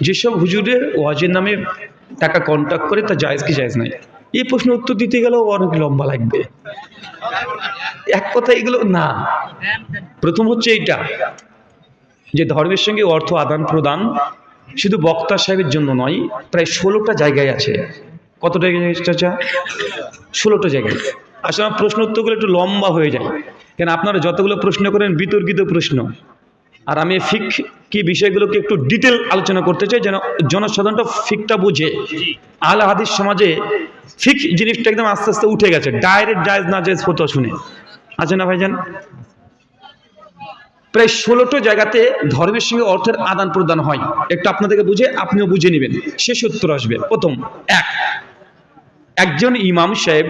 যেসব হুজুরে ওয়াজের নামে টাকা কন্ট্যাক্ট করে, তা জায়েজ কি জায়েজ নাই? এই প্রশ্ন উত্তর দিতে গেলেও অনেক লম্বা লাগবে। এক কথা এগুলো না। প্রথম হচ্ছে এইটা, যে ধর্মের সঙ্গে অর্থ আদান প্রদান শুধু বক্তা সাহেবের জন্য নয়, প্রায় ষোলোটা জায়গায় আছে। কতটা চাচা? ষোলোটা জায়গায়। আসলে আমার প্রশ্ন উত্তরগুলো একটু লম্বা হয়ে যায়। কেন আপনারা যতগুলো প্রশ্ন করেন, বিতর্কিত প্রশ্ন। আর আমি ফিক কি বিষয়গুলোকে একটু ডিটেল আলোচনা করতে চাই, যেন জনসাধারণটা ফিকটা বুঝে। আহলে হাদিস সমাজে ফিক জিনিসটা একদম আস্তে আস্তে উঠে গেছে। ডাইরেক্ট জায়েজ না জায়েজ ফতো শুনে। আছে না ভাইজান? প্রায় ষোলোটো জায়গাতে ধর্মের সঙ্গে অর্থের আদান প্রদান হয়। একটু আপনাদেরকে বুঝে, আপনিও বুঝে নেবেন। শেষ উত্তর আসবে। প্রথম, এক, একজন ইমাম সাহেব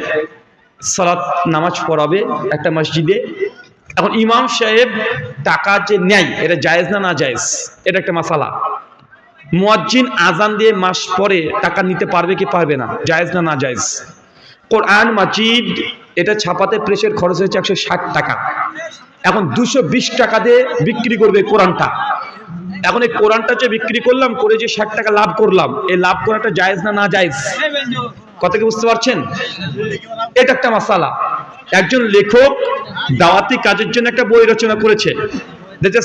সালাত নামাজ পড়াবে একটা মসজিদে। এখন ইমাম সাহেব টাকা যে নেয়, এটা জায়েজ না না জায়েজ? এটা একটা মাসালা। মুয়াজ্জিন আজান দিয়ে মাস পরে টাকা নিতে পারবে কি পারবে না? জায়েজ না না জায়েজ? কোরআন মাজিদ, এটা ছাপাতে প্রেসের খরচ হয়েছে একশো ষাট টাকা। এখন দুশো বিশ টাকা দিয়ে বিক্রি করবে কোরআনটা। এখন এই কোরআনটা যে বিক্রি করলাম, করে যে ষাট টাকা লাভ করলাম, এই লাভ করাটা জায়েজ না না জায়েজ? কথা কি বুঝতে পারছেন? এটা একটা মাসালা। একজন লেখক দাওয়াতি কাজের জন্য একটা বই রচনা করেছে।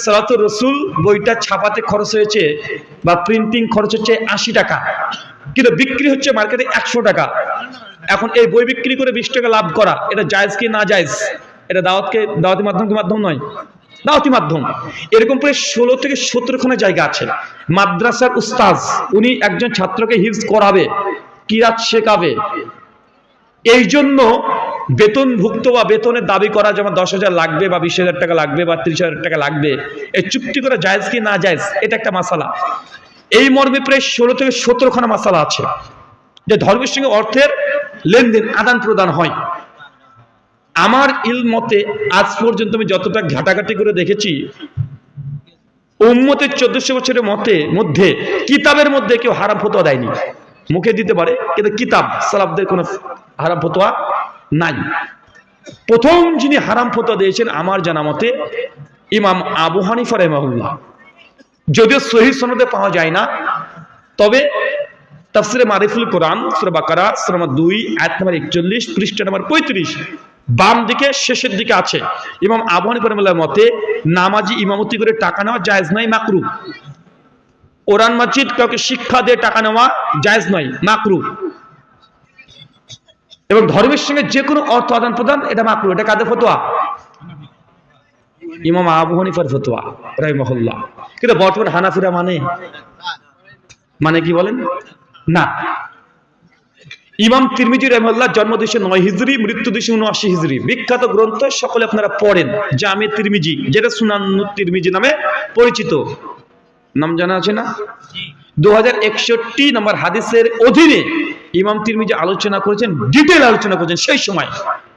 সালাতুর রসুল বইটা ছাপাতে খরচ হয়েছে বা প্রিন্টিং খরচ হচ্ছে আশি টাকা। কিন্তু বিক্রি হচ্ছে মার্কেটে একশো টাকা। এখন এই বই বিক্রি করে বিশ টাকা লাভ করা, এটা জায়েজ কি না জায়েজ? এটা দাওয়াতকে, দাওয়াতি মাধ্যম কি মাধ্যম নয়। দাওয়াতি মাধ্যম। এরকম প্রায় ষোলো থেকে সতেরোখানা জায়গা আছে। মাদ্রাসার উস্তাজ, উনি একজন ছাত্রকে হিফজ করাবে, কিরাত শেখাবে। এই জন্য বেতনভুক্ত বা বেতনের দাবি করা যেমন দশ হাজার লাগবে বা বিশ হাজার টাকা লাগবে বা ত্রিশ হাজার টাকা লাগবে, এই চুক্তি করা জায়েজ কি না জায়েজ, এটা একটা মাসালা। এই মর্মে প্রায় ষোলো থেকে সতেরোখানা মাসালা আছে। যে ধর্মের সঙ্গে অর্থের লেনদেন আদান প্রদান হয়। আমার ইল মতে আজ পর্যন্ত আমি যতটা ঘাটাঘাটি করে দেখেছি, উম্মতের চোদ্দশো বছরের মতে, মধ্যে কিতাবের মধ্যে কেউ হারাম ফতোয়া দেয়নি। মুখে দিতে পারে, কিন্তু কিতাব সালাবদের কোনো হারাম ফতোয়া নাই। প্রথম যিনি হারাম ফতোয়া দিয়েছেন, আমার জানা মতে ইমাম আবু হানিফা রহমাহুল্লাহ। যদিও সহি সনদে পাওয়া যায় না, তবে তাফসিরে মারিফুল কোরআন, সুরা বাকারা, সুরা দুই, আয়াত নম্বর একচল্লিশ, পৃষ্ঠা নম্বর পঁয়ত্রিশ, বাম দিকে, শেষের দিকে আছে। ইমাম আবু হানিফা রহমাল্লাহর মতে, নামাজি ইমামতি করে টাকা নেওয়া জায়েজ নাই মাকরু কোরআন মাজিদ কাউকে শিক্ষা দিয়ে টাকা নেওয়া জায়েজ নয় মাকরু এবং ধর্মের সঙ্গে যে কোনো অর্থ আদান প্রদান, এটা মাকরু এটা কাদের ফতোয়া? ইমাম আবু হানিফার ফতোয়া, রাহিমহল্লাহ। কিন্তু বর্তমান হানাফিরা মানে? মানে কি বলেন? না। ইমাম তিরমিজি রহমাল্লাহ জন্ম দুইশো নয় হিজড়ি মৃত্যু দুইশো উনআশি হিজড়ি বিখ্যাত গ্রন্থ সকলে আপনারা পড়েন, জামে তিরমিজি, যেটা সুনান্ন তিরমিজি নামে পরিচিত। নাম জানা আছে না? দু হাজার একষট্টি নম্বর হাদিসের অধীনে ইমাম তিরমিজি আলোচনা করেছেন ডিটেল আলোচনা করেছেন সেই সময়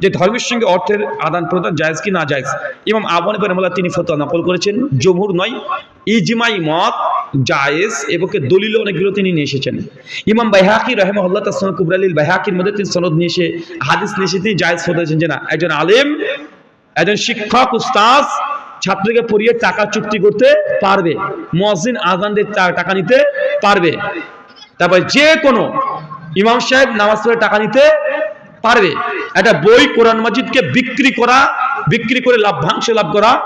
যে ধর্মের সঙ্গে অর্থের আদান প্রদান জায়েজ কি না জায়েজ। ইমাম আবন রহমাল্লাহ তিনি ফতোয়া নকল করেছেন, জমহুর নয়, ইজমাই মত জায়েজ এবং দলিল অনেকগুলো তিনি নিয়ে এসেছেন। ইমাম বাইহাকি রহমহল্লা তার সনদ কুবরালিল বাইহাকির মধ্যে তিনি সনদ নিয়ে এসে হাদিস নিয়ে এসে তিনি জায়েজ ফতোয়া যে না, একজন আলেম, একজন শিক্ষক উস্তাজ ছাত্রকে পড়িয়ে টাকা চুক্তি করতে পারবে। মসজিদ আজান দিয়ে টা- টাকা নিতে পারবে। তারপর যে কোনো ইমাম সাহেব নামাজ পড়ে টাকা নিতে পারবে। একটা বই কোরআন মাজিদকে বিক্রি করা, বিক্রি করে লাভ্যাংশ লাভ করা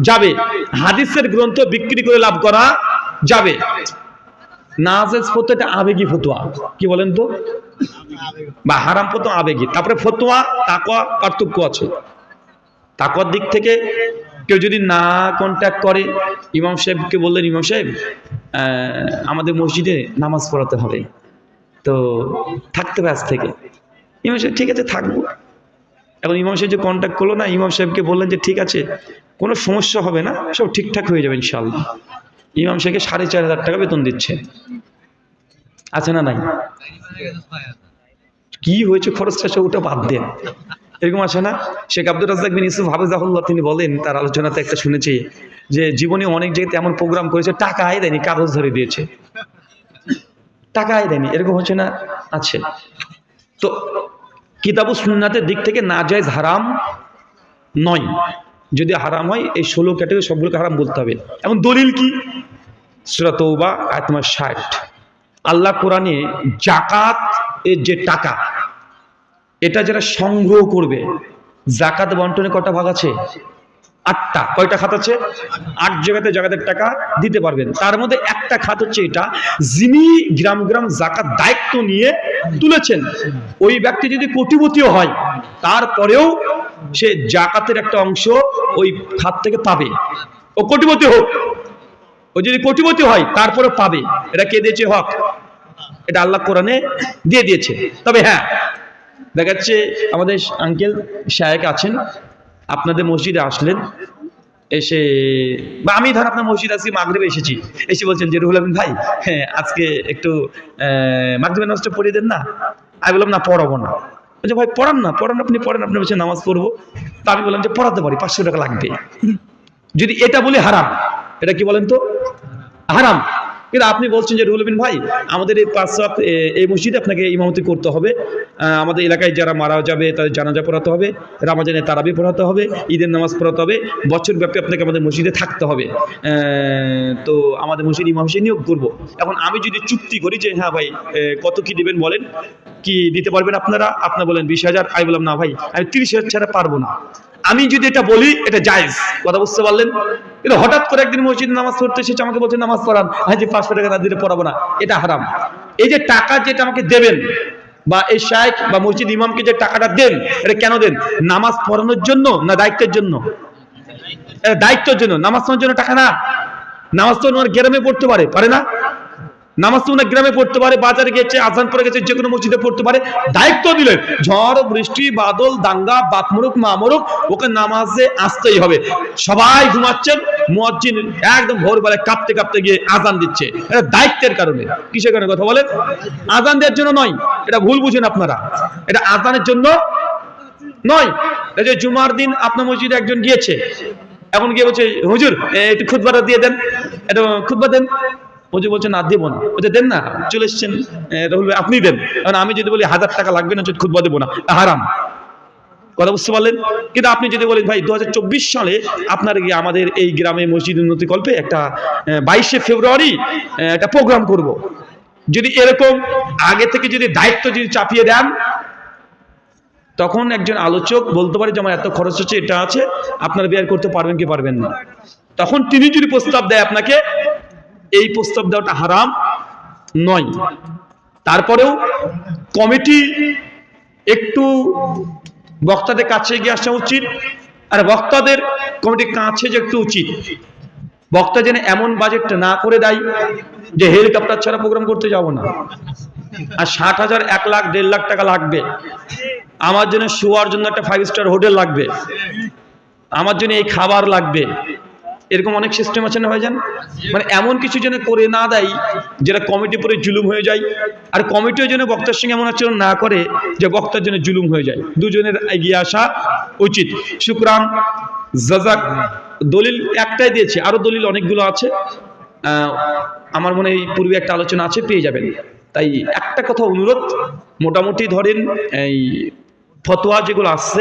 যাবে। হাদিসের গ্রন্থ বিক্রি করে লাভ করা যাবে। নাজেজ ফতো এটা আবেগী ফতোয়া। কি বলেন তো? বা হারাম ফতো আবেগী। তারপরে ফতোয়া, তাকওয়া, পার্থক্য আছে। তাকওয়ার দিক থেকে কেউ যদি না কন্ট্যাক্ট করে, ইমাম সাহেবকে বললেন, ইমাম সাহেব আমাদের মসজিদে নামাজ পড়াতে হবে। তো থাকতে হবে আজ থেকে। ইমাম সাহেব, ঠিক আছে, থাকব। এখন ইমাম সাহেব যে কন্ট্যাক্ট করল না, ইমাম সাহেবকে বললেন যে, ঠিক আছে, কোনো সমস্যা হবে না, সব ঠিকঠাক হয়ে যাবে ইনশাল্লাহ ইমাম সাহেবকে সাড়ে চার হাজার টাকা বেতন দিচ্ছে। আছে না নাই? কি হয়েছে খরচটা ওটা বাদ দেন। এরকম আছে না। শেখ আব্দুল রাজাক বিন ইউসুফ হাফিজাহুল্লাহ তিনি বলেন, তার আলোচনাতে একটা শুনেছি যে, জীবনে অনেক জায়গাতে এমন প্রোগ্রাম করেছে টাকা আয় দেয়নি, কাগজ ধরে দিয়েছে। টাকা আয় দেয়নি, এরকম হচ্ছে না? আছে। তো কিতাবু সুন্নাতের দিক থেকে না যায় হারাম নয়। যদি হারাম হয়, এই ষোলো ক্যাটাগরি সবগুলোকে হারাম বলতে হবে। এমন দলিল কি? সুরা তৌবা ষাট। আল্লাহ কোরআনে জাকাত এর যে টাকা এটা যারা সংগ্রহ করবে, জাকাত বন্টনে কটা ভাগ আছে? আটটা। কয়টা খাত আছে? আট জায়গাতে জাকাতের টাকা দিতে পারবেন। তার মধ্যে একটা খাত হচ্ছে এটা, যিনি গ্রাম গ্রাম জাকাত দায়িত্ব নিয়ে তুলেছেন। ওই ব্যক্তি যদি কোটিপতিও হয়, তারপরেও সে জাকাতের একটা অংশ ওই খাত থেকে পাবে। ও কোটিপতি হোক। ও যদি কোটিপতি হয় তারপরে পাবে। এটা কে দিয়েছে? হক। এটা আল্লাহ কোরআনে দিয়ে দিয়েছে। তবে হ্যাঁ দেখা যাচ্ছে আমাদের আঙ্কেল শায়েক আছেন। আপনাদের মসজিদে আসলেন। এসে বা আমি ধর আপনার মসজিদ আজকে মাগরিবে এসেছি। এসে বলছেন যে রুহুল আমিন ভাই হ্যাঁ আজকে একটু মাগরিবের নামাজটা পড়িয়ে দেন না? আমি বললাম, না, পড়াবো না। বলছে, ভাই, পড়ান না, পড়ান, আপনি পড়েন আপনি বলছেন নামাজ পড়ব। তা আমি বললাম যে, পড়াতে পারি, পাঁচশো টাকা লাগবে। যদি এটা বলি হারাম। এটা কি বলেন তো? হারাম। কিন্তু আপনি বলছেন যে রুহুল ভাই, আমাদের এই পাঁচ এই মসজিদে আপনাকে ইমামতি করতে হবে। আমাদের এলাকায় যারা মারা যাবে, তাদের জানাজা পড়াতে হবে রামাজানে তারাবি পড়াতে হবে, ঈদের নামাজ পড়াতে হবে, বছর ব্যাপী আপনাকে আমাদের মসজিদে থাকতে হবে। তো আমাদের মসজিদ ইমাম হিসেবে নিয়োগ করব। এখন আমি যদি চুক্তি করি যে হ্যাঁ ভাই কত কি দেবেন বলেন? কি দিতে পারবেন আপনারা? আপনার বলেন বিশ হাজার, আমি বললাম, না ভাই, আমি তিরিশ হাজার ছাড়া পারব না। আমি যদি এটা বলি, এটা জায়েজ। কথা বুঝতে পারলেন? কিন্তু হঠাৎ করে একদিন মসজিদে নামাজ পড়তে এসেছে আমাকে বলছে, নামাজ পড়ান। হ্যাঁ যে পাঁচশো টাকা না দিলে পড়াবো না। এটা হারাম। এই যে টাকা যেটা আমাকে দেবেন, বা এই শায়েক বা মসজিদ ইমামকে যে টাকাটা দেন, এটা কেন দেন? নামাজ পড়ানোর জন্য না দায়িত্বের জন্য? দায়িত্বের জন্য। নামাজ পড়ানোর জন্য টাকা না। নামাজ তো গ্রামে পড়তে পারে পারে না? নামাজ তো গ্রামে পড়তে পারে, বাজারে গেছে আজান পরে গেছে যে কোনো মসজিদে পড়তে পারে, দায়িত্ব দিলেন ঝড়, বৃষ্টি, বাদল, দাঙ্গা বাপ মরুক মা মরুক ওকে নামাজে আসতেই হবে। সবাই ঘুমাচ্ছেন, মুয়াজ্জিন একদম ভোরবেলায় কাঁপতে কাঁপতে গিয়ে আজান দিচ্ছে। এটা দায়িত্বের কারণে। কিসের কারণে কথা বলেন আজান দেওয়ার জন্য নয়। এটা ভুল বুঝেন আপনারা। এটা আজানের জন্য নয়। এই যে জুমার দিন আপনার মসজিদে একজন গিয়েছে। এখন গিয়ে বলছে, হুজুর একটু খুদবাটা দিয়ে দেন। এটা খুদবা দেন। হুজুর বলছে, না, দেবো না। বলছে, দেন না, চলে এসছেন রাহুল ভাই, আপনি দেন। কারণ আমি যদি বলি, হাজার টাকা লাগবে না, যদি খুদবা দেবো না। হারাম। কথা বুঝতে পারলেন? কিন্তু আপনি যদি বলেন, ভাই দু হাজার চব্বিশ সালে আপনার গিয়ে আমাদের এই গ্রামে মসজিদ উন্নতি কল্পে একটা বাইশে ফেব্রুয়ারি একটা প্রোগ্রাম করব। যদি এরকম আগে থেকে যদি দায়িত্ব যদি চাপিয়ে দেন, তখন একজন আলোচক বলতে পারে যে, আমার এত খরচ হচ্ছে, এটা আছে, আপনারা বেয়ার করতে পারবেন কি পারবেন না? তখন তিনি যদি প্রস্তাব দেয় আপনাকে এই প্রস্তাব দেওয়াটা হারাম নয়। তারপরেও কমিটি একটু বক্তাদের কাছে এগিয়ে আসা উচিত, আর বক্তাদের কমিটির কাছে যে একটু উচিত। বক্তা যেন এমন বাজেট না করে দেয় যে হেলিকপ্টার ছাড়া প্রোগ্রাম করতে যাব না। আর ষাট হাজার, এক লাখ, দেড় লাখ টাকা লাগবে। আমার জন্য শোয়ার জন্য একটা ফাইভ স্টার হোটেল লাগবে। আমার জন্য এই খাবার লাগবে। এরকম অনেক সিস্টেম আছে না ভাইজান? মানে এমন কিছু যেন করে না দেয়, যেটা কমিটি পরে জুলুম হয়ে যায়। আর কমিটিও যেন বক্তার সঙ্গে এমন আচরণ না করে, যে বক্তার জন্য জুলুম হয়ে যায়। দুজনের এগিয়ে আসা উচিত। শুক্রান, জাজাক, দলিল একটাই দিয়েছে। আরও দলিল অনেকগুলো আছে। আমার মনে হয় এই পূর্বে একটা আলোচনা আছে, পেয়ে যাবেন। তাই একটা কথা অনুরোধ, মোটামুটি ধরেন, এই ফতোয়া যেগুলো আসছে